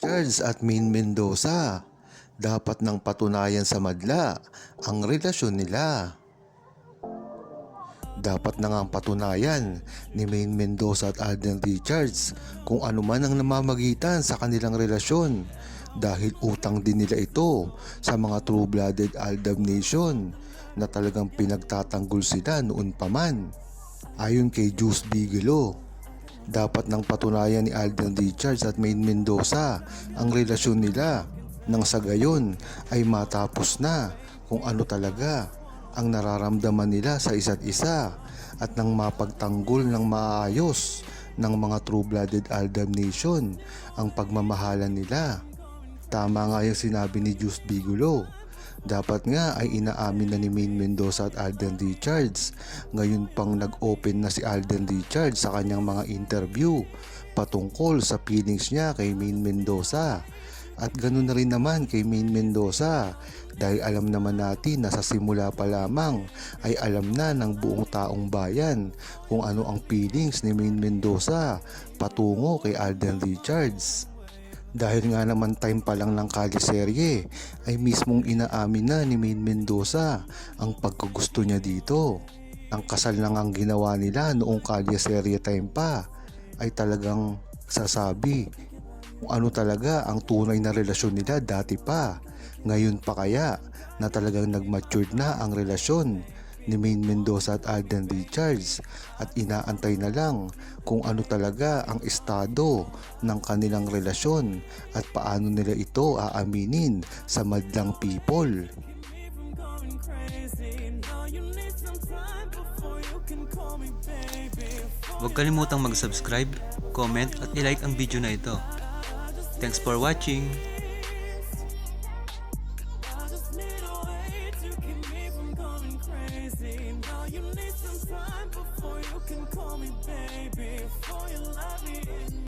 Charles at Main Mendoza. Dapat nang patunayan sa madla ang relasyon nila. Dapat na nga ang patunayan ni Main Mendoza at Alden Richards kung ano man ang namamagitan sa kanilang relasyon dahil utang din nila ito sa mga true-blooded Aldab Nation na talagang pinagtatanggol sila noon pa man. Ayon kay Juice Bigelow, dapat nang patunayan ni Alden Richards at Main Mendoza ang relasyon nila nang sa gayon ay matapos na kung ano talaga ang nararamdaman nila sa isa't isa at nang mapagtanggol ng maayos ng mga true-blooded Aldab Nation ang pagmamahalan nila. Tama nga yung sinabi ni Juice Bigelow. Dapat nga ay inaamin na ni Main Mendoza at Alden Richards. Ngayon pang nag-open na si Alden Richards sa kanyang mga interview patungkol sa feelings niya kay Main Mendoza. At ganun na rin naman kay Main Mendoza dahil alam naman natin na sa simula pa lamang ay alam na ng buong taong bayan kung ano ang feelings ni Main Mendoza patungo kay Alden Richards. Dahil nga naman time pa lang ng kaliserye ay mismong inaamin na ni Main Mendoza ang pagkagusto niya dito. Ang kasal lang ang ginawa nila noong kaliserye time pa ay talagang sasabi kung ano talaga ang tunay na relasyon nila dati pa. Ngayon pa kaya na talagang nag-matured na ang relasyon ni Main Mendoza at Alden Richards at inaantay na lang kung ano talaga ang estado ng kanilang relasyon at paano nila ito aaminin sa madlang people. from going crazy. Now you need some time before you can call me baby. Huwag kalimutang mag-subscribe,